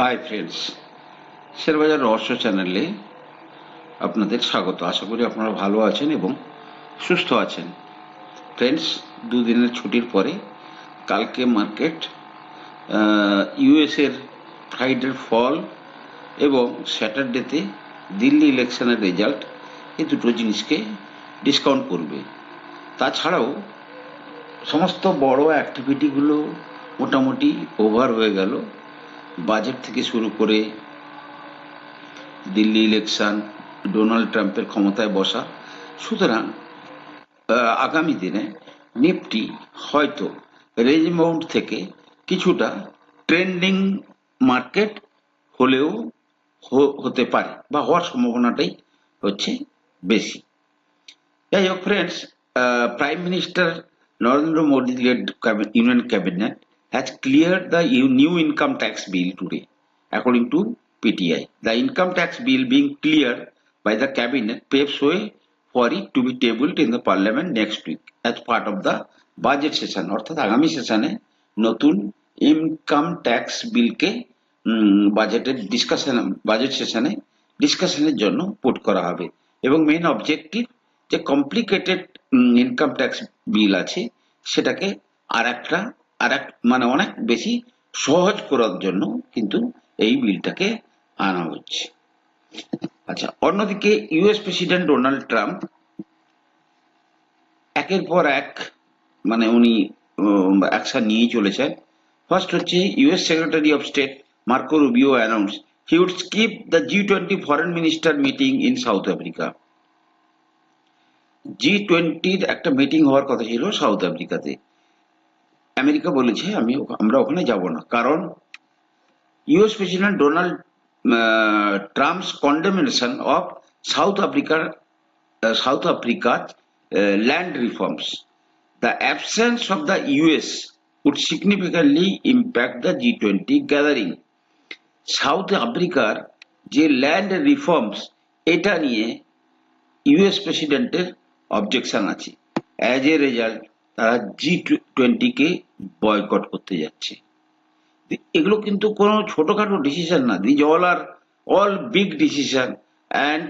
Hi friends শেয়ারবাজার রহস্য চ্যানেলে আপনাদের স্বাগত। আশা করি আপনারা ভালো আছেন এবং সুস্থ আছেন। ফ্রেন্ডস দুদিনের ছুটির পরে কালকে মার্কেট ইউএসের ফ্রাইডের ফল এবং স্যাটারডেতে দিল্লি ইলেকশনের রেজাল্ট এই দুটো জিনিসকে ডিসকাউন্ট করবে। তাছাড়াও সমস্ত বড় অ্যাক্টিভিটিগুলো মোটামুটি ওভার হয়ে গেল। বাজেট থেকে শুরু করে দিল্লি ইলেকশন, ডোনাল্ড ট্রাম্পের ক্ষমতায় বসা। সুতরাং আগামী দিনে নিফটি হয়তো রেঞ্জ মাউন্ট থেকে কিছুটা ট্রেন্ডিং মার্কেট হলেও হতে পারে বা হওয়ার সম্ভাবনাটাই হচ্ছে বেশি। যাই হোক friends prime minister Narendra Modi union cabinet has cleared the new income tax bill today according to pti the income tax bill being cleared by the cabinet paves way for it to be tabled in the parliament next week as part of the budget session অর্থাৎ আগামী সেশনে নতুন income tax বিলকে বাজেটের discussion budget সেশনে ডিসকাশনের জন্য put করা হবে এবং মেন অবজেক্টিভ যে কমপ্লিকেটেড ইনকাম ট্যাক্স বিল আছে সেটাকে আর একটা আর এক মানে অনেক বেশি সহজ করার জন্য কিন্তু এই বিলটাকে আনা হচ্ছে। আচ্ছা অন্যদিকে ইউএস প্রেসিডেন্ট ডোনাল্ড ট্রাম্প একের পর এক মানে উনি অ্যাকশন নিয়েই চলেছেন। ফার্স্ট হচ্ছে US secretary of state Marco Rubio announce, he would skip the G twenty foreign minister meeting in South Africa. G টোয়েন্টির একটা মিটিং হওয়ার কথা ছিল সাউথ আফ্রিকাতে। আমেরিকা বলেছে, আমি আমরা ওখানে যাব না। কারণ US president Donald Trump's condemnation of South আফ্রিকার সাউথ আফ্রিকার land reforms the absence of the US would significantly impact the G20 gathering. South আফ্রিকার যে ল্যান্ড রিফর্মস এটা নিয়ে ইউএস প্রেসিডেন্টের অবজেকশন আছে। অ্যাজ এ রেজাল্ট তারা জি টোয়েন্টিকে বয়কট করতে যাচ্ছে। এগুলো কিন্তু কোনো ছোটখাটো ডিসিশন না। These all are all big decision and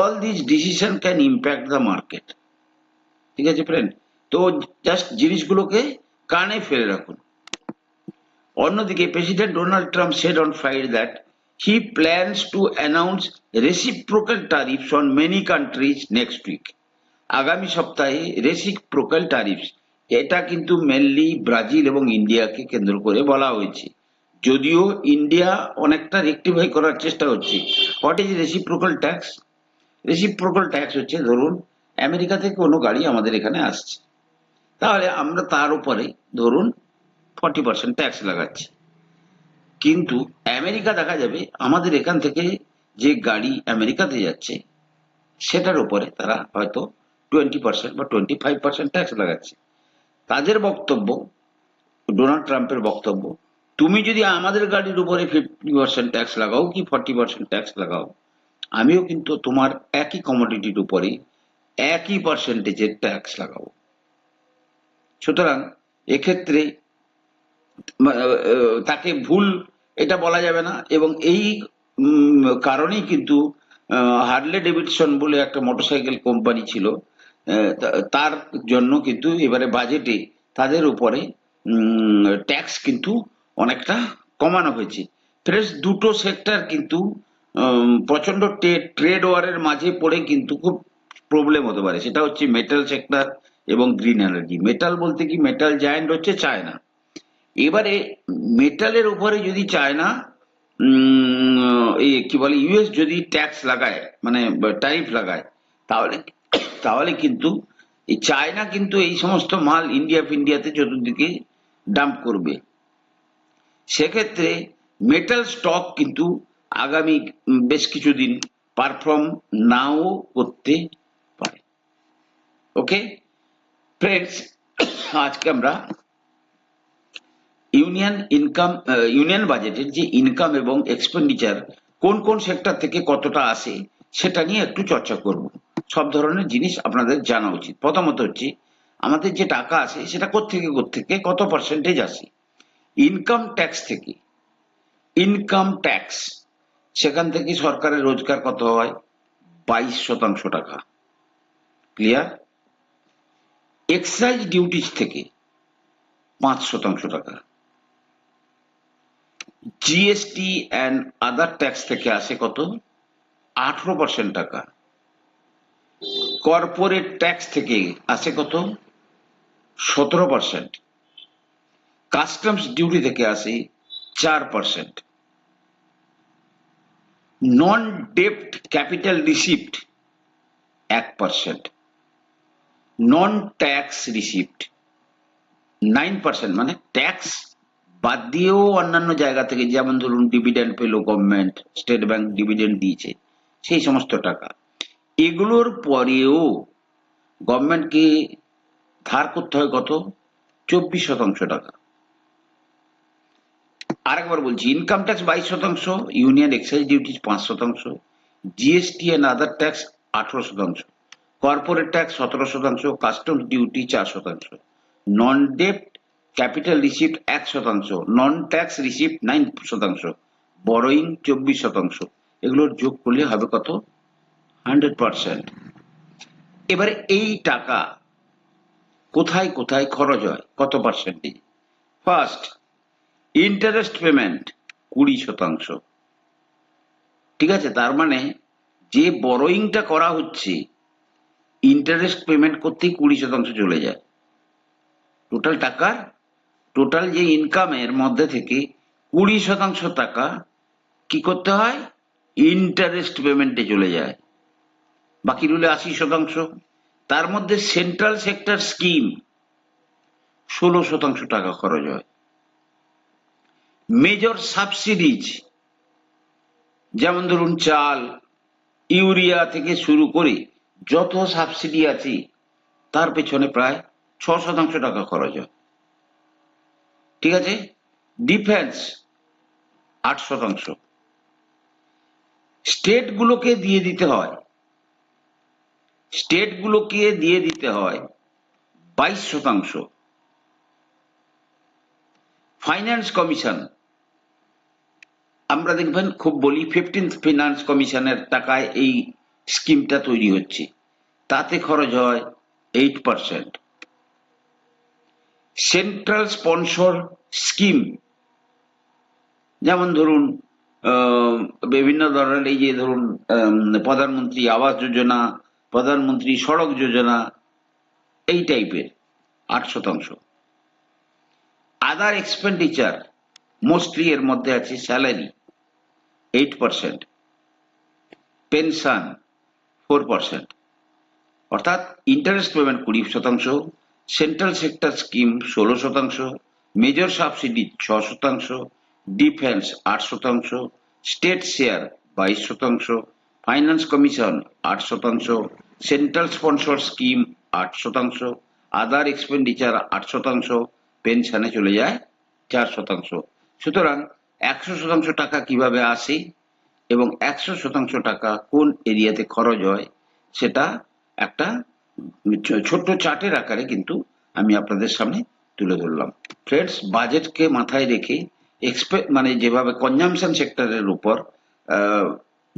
all this decision can impact the market ঠিক আছে ফ্রেন্ড তো জাস্ট জিনিসগুলোকে কানে ফেলে রাখুন। অন্যদিকে president Donald Trump said on Friday that he plans to announce reciprocal tariffs on many countries next week আগামী সপ্তাহে রেসিপ্রোকাল টারিফস এটা কিন্তু মেনলি ব্রাজিল এবং ইন্ডিয়াকে কেন্দ্র করে বলা হয়েছে। যদিও ইন্ডিয়া অনেকটা রেক্টিফাই করার চেষ্টা হচ্ছে what is reciprocal tax reciprocal tax হচ্ছে, ধরুন, আমেরিকা থেকে কোনো গাড়ি আমাদের এখানে আসছে। তাহলে আমরা তার উপরে, ধরুন ফর্টি পার্সেন্ট ট্যাক্স লাগাচ্ছি। কিন্তু আমেরিকা দেখা যাবে, আমাদের এখান থেকে যে গাড়ি আমেরিকাতে যাচ্ছে, সেটার উপরে তারা হয়তো টোয়েন্টি পার্সেন্ট বা টোয়েন্টি ফাইভ পার্সেন্ট ট্যাক্স লাগাচ্ছে। তাদের বক্তব্য, ডোনাল্ড ট্রাম্পের বক্তব্য, তুমি যদি আমাদের গাড়ির উপরে ফিফটি পার্সেন্ট ট্যাক্স লাগাও, কি ফর্টি পার্সেন্ট ট্যাক্স লাগাও? আমিও কিন্তু তোমার একই কমোডিটির উপরে একই পার্সেন্টেজের ট্যাক্স লাগাবো। সুতরাং এক্ষেত্রে তাকে ভুল এটা বলা যাবে না এবং এই কারণেই কিন্তু হার্লে ডেভিডসন বলে একটা মোটরসাইকেল কোম্পানি ছিল তার জন্য কিন্তু এবারে বাজেটে তাদের উপরে ট্যাক্স কিন্তু অনেকটা কমানো হয়েছে। ফ্রেশ দুটো সেক্টর কিন্তু প্রচণ্ড ট্রেড ওয়ারের মাঝে পড়ে কিন্তু খুব প্রবলেম হতে পারে। সেটা হচ্ছে মেটাল সেক্টর এবং গ্রিন এনার্জি মেটাল বলতে কি মেটাল জায়ান্ট হচ্ছে চায়না এবারে মেটালের উপরে যদি চায়না কি বলে ইউএস যদি ট্যাক্স লাগায় মানে ট্যারিফ লাগায়, তাহলে তাহলে কিন্তু এই চায়না কিন্তু এই সমস্ত মাল ইন্ডিয়া ফিন্ডিয়াতে চতুর্দিকে ডাম্প করবে। সেক্ষেত্রে মেটাল স্টক কিন্তু আগামী বেশ কিছুদিন পারফর্ম নাও করতে পারে। ওকে? ফ্রেন্ডস, আজকে আমরা ইউনিয়ন ইনকাম ইউনিয়ন বাজেটের যে ইনকাম এবং এক্সপেন্ডিচার কোন কোন সেক্টর থেকে কতটা আসে সেটা নিয়ে একটু চর্চা করব। সব ধরনের জিনিস আপনাদের জানা উচিত। প্রথমত হচ্ছে, আমাদের যে টাকা আসে সেটা কোত্থেকে কোত্থেকে, কত পার্সেন্টেজ আসে? ইনকাম ট্যাক্স থেকে। ইনকাম ট্যাক্স সেখান থেকে সরকারের রোজগার কত হয়? বাইশ শতাংশ টাকা। ক্লিয়ার এক্সাইজ ডিউটিস থেকে পাঁচ শতাংশ টাকা। জিএসটি অ্যান্ড আদার ট্যাক্স থেকে আসে কত? আঠারো পার্সেন্ট টাকা। কর্পোরেট ট্যাক্স থেকে আসে কত? সতেরো পার্সেন্ট কাস্টমস ডিউটি থেকে আসে চার পার্সেন্ট নন ডেপ্ট ক্যাপিটাল রিসিপ্ট এক percent non tax receipt nine percent মানে ট্যাক্স বাদ দিয়েও অন্যান্য জায়গা থেকে, যেমন ধরুন ডিভিডেন্ড পেল গভর্নমেন্ট স্টেট ব্যাংক ডিভিডেন্ড দিয়েছে, সেই সমস্ত টাকা। এগুলোর পরেও গভর্নমেন্টকে ধার করতে হয় কত? চব্বিশ শতাংশ টাকা। আরেকবার বলছি ইনকাম ট্যাক্স বাইশ শতাংশ ইউনিয়ন এক্সাইজ ডিউটি পাঁচ শতাংশ জিএসটি এন্ড আদার ট্যাক্স আঠারো শতাংশ কর্পোরেট ট্যাক্স সতেরো শতাংশ কাস্টমস ডিউটি চার শতাংশ নন ডেপ্ট ক্যাপিটাল রিসিপ্ট এক শতাংশ নন ট্যাক্স রিসিপ্ট নাইন শতাংশ বড়োইং চব্বিশ শতাংশ, এগুলোর যোগ করলে হবে কত? Hundred percent. এবারে এই টাকা কোথায় কোথায় খরচ হয়? কত পার্সেন্টেজ ফার্স্ট, ইন্টারেস্ট পেমেন্ট কুড়ি শতাংশ। ঠিক আছে, তার মানে যে বড়োইংটা করা হচ্ছে ইন্টারেস্ট পেমেন্ট করতেই কুড়ি শতাংশ চলে যায়। টোটাল টাকার টোটাল যে ইনকামের মধ্যে থেকে কুড়ি শতাংশ টাকা কি করতে হয়? ইন্টারেস্ট পেমেন্টে চলে যায়। বাকি রইলে আশি শতাংশ। তার মধ্যে সেন্ট্রাল সেক্টর স্কিম ষোলো শতাংশ টাকা খরচ হয়। মেজর সাবসিডিজ, যেমন ধরুন চাল, ইউরিয়া থেকে শুরু করে যত সাবসিডি আছে, তার পেছনে প্রায় ছ শতাংশ টাকা খরচ হয়। ঠিক আছে? ডিফেন্স, আট শতাংশ। স্টেটগুলোকে দিয়ে দিতে হয়। স্টেটগুলোকে দিয়ে দিতে হয় বাইশ শতাংশ। ফাইন্যান্স কমিশন আমরা দেখবেন খুব বলি ফিফটিন্থ ফিনান্স কমিশনের টাকায় এই স্কিমটা তৈরি হচ্ছে। তাতে খরচ হয় eight percent central sponsor scheme যেমন ধরুন বিভিন্ন ধরনের এই যে ধরুন প্রধানমন্ত্রী আবাস যোজনা প্রধানমন্ত্রী সড়ক যোজনা, এই টাইপের আট শতাংশ। আদার এক্সপেন্ডিচার মোস্টলি এর মধ্যে আছে salary eight percent pension four percent অর্থাৎ ইন্টারেস্ট পেমেন্ট কুড়ি শতাংশ সেন্ট্রাল সেক্টর স্কিম ষোলো শতাংশ মেজর সাবসিডি ছ শতাংশ ডিফেন্স আট শতাংশ স্টেট শেয়ার বাইশ শতাংশ ফাইন্যান্স কমিশন আট শতাংশ সেন্ট্রাল স্পন্সর স্কিম আট শতাংশ আদার এক্সপেন্ডিচার আট শতাংশ পেনশনে চলে যায় চার শতাংশ। সুতরাং একশো শতাংশ টাকা কীভাবে আসে এবং একশো শতাংশ টাকা কোন এরিয়াতে খরচ হয় সেটা একটা ছোট্ট চার্টের আকারে কিন্তু আমি আপনাদের সামনে তুলে ধরলাম। ফ্রেন্ডস বাজেটকে মাথায় রেখে এক্সপে মানে যেভাবে কনজামশন সেক্টরের উপর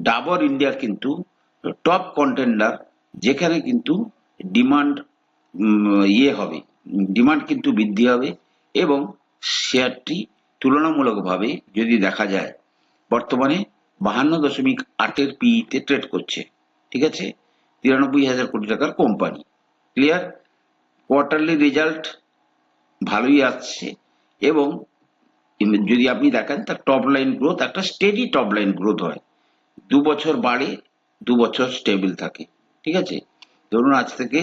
ডাবর ইন্ডিয়া কিন্তু টপ কন্টেন্ডার যেখানে কিন্তু ডিমান্ড ইয়ে হবে ডিমান্ড কিন্তু বৃদ্ধি হবে এবং শেয়ারটি তুলনামূলকভাবে যদি দেখা যায়, বর্তমানে বাহান্ন দশমিক আটের পিইতে ট্রেড করছে, ঠিক আছে? তিরানব্বই হাজার কোটি টাকার কোম্পানি ক্লিয়ার কোয়ার্টারলি রেজাল্ট ভালোই আসছে এবং যদি আপনি দেখেন তার টপ লাইন গ্রোথ একটা স্টেডি টপ লাইন গ্রোথ হয়। দু বছর বাড়ে, দু বছর স্টেবল থাকে। ঠিক আছে? ধরুন আজ থেকে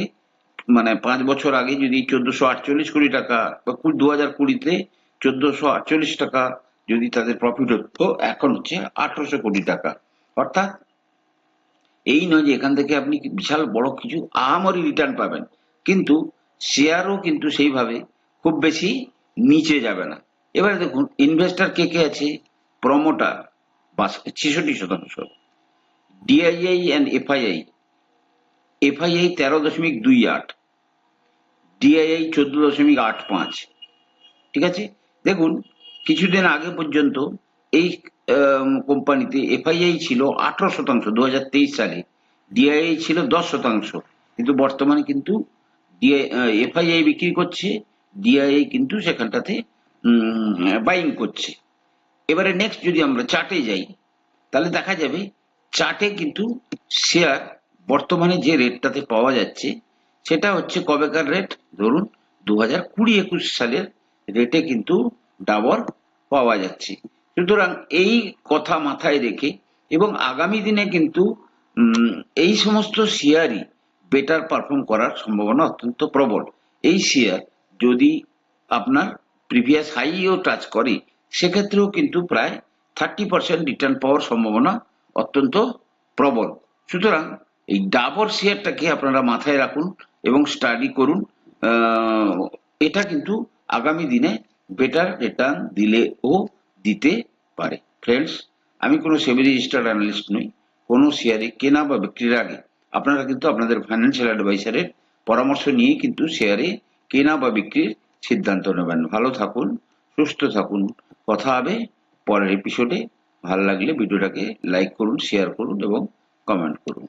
মানে পাঁচ বছর আগে যদি চোদ্দশো আটচল্লিশ কোটি টাকা বা দু হাজার কুড়িতে চোদ্দশো আটচল্লিশ টাকা যদি তাদের প্রফিট হতো এখন হচ্ছে আঠারোশো কোটি টাকা। অর্থাৎ এই নয় যে এখান থেকে আপনি বিশাল বড় কিছু আহামরি রিটার্ন পাবেন। কিন্তু শেয়ারও কিন্তু সেইভাবে খুব বেশি নিচে যাবে না। এবারে দেখুন ইনভেস্টার কে কে আছে? প্রমোটার বাস ছেষট্টি শতাংশ। ডিআইআই অ্যান্ড এফআইআই এফআইআই তেরো দশমিক দুই আট। ডিআইআই চোদ্দ দশমিক আট পাঁচ। ঠিক আছে? দেখুন, কিছুদিন আগে পর্যন্ত এই কোম্পানিতে এফআইআই ছিল আঠারো শতাংশ দু হাজার তেইশ সালে। ডিআইআই ছিল দশ শতাংশ। কিন্তু বর্তমানে কিন্তু এফআইআই বিক্রি করছে ডিআইআই কিন্তু সেখানটাতে বাইং করছে। এবারে নেক্সট যদি আমরা চার্টে যাই, তাহলে দেখা যাবে চার্টে কিন্তু শেয়ার বর্তমানে যে রেটটাতে পাওয়া যাচ্ছে, সেটা হচ্ছে কবেকার রেট ধরুন দু হাজার কুড়ি একুশ সালের রেটে কিন্তু ডাবর পাওয়া যাচ্ছে। সুতরাং এই কথা মাথায় রেখে এবং আগামী দিনে কিন্তু এই সমস্ত শেয়ারই বেটার পারফর্ম করার সম্ভাবনা অত্যন্ত প্রবল। এই শেয়ার যদি আপনার প্রিভিয়াস হাইও টাচ করে সেক্ষেত্রেও কিন্তু প্রায় থার্টি পার্সেন্ট রিটার্ন পাওয়ার সম্ভাবনা অত্যন্ত প্রবল। সুতরাং এই ডাবর শেয়ারটাকে আপনারা মাথায় রাখুন এবং স্টাডি করুন। এটা কিন্তু আগামী দিনে বেটার রিটার্ন দিলে ও দিতে পারে। ফ্রেন্ডস আমি কোনো সেমি রেজিস্টার্ড অ্যানালিস্ট নই, কোনো শেয়ারে কেনা বা বিক্রির আগে আপনারা কিন্তু আপনাদের ফাইন্যান্সিয়াল অ্যাডভাইসারের পরামর্শ নিয়ে কিন্তু শেয়ারে কেনা বা বিক্রির সিদ্ধান্ত নেবেন। ভালো থাকুন, সুস্থ থাকুন কথা হবে পরের এপিসোডে ভালো লাগলে ভিডিওটাকে লাইক করুন শেয়ার করুন এবং কমেন্ট করুন।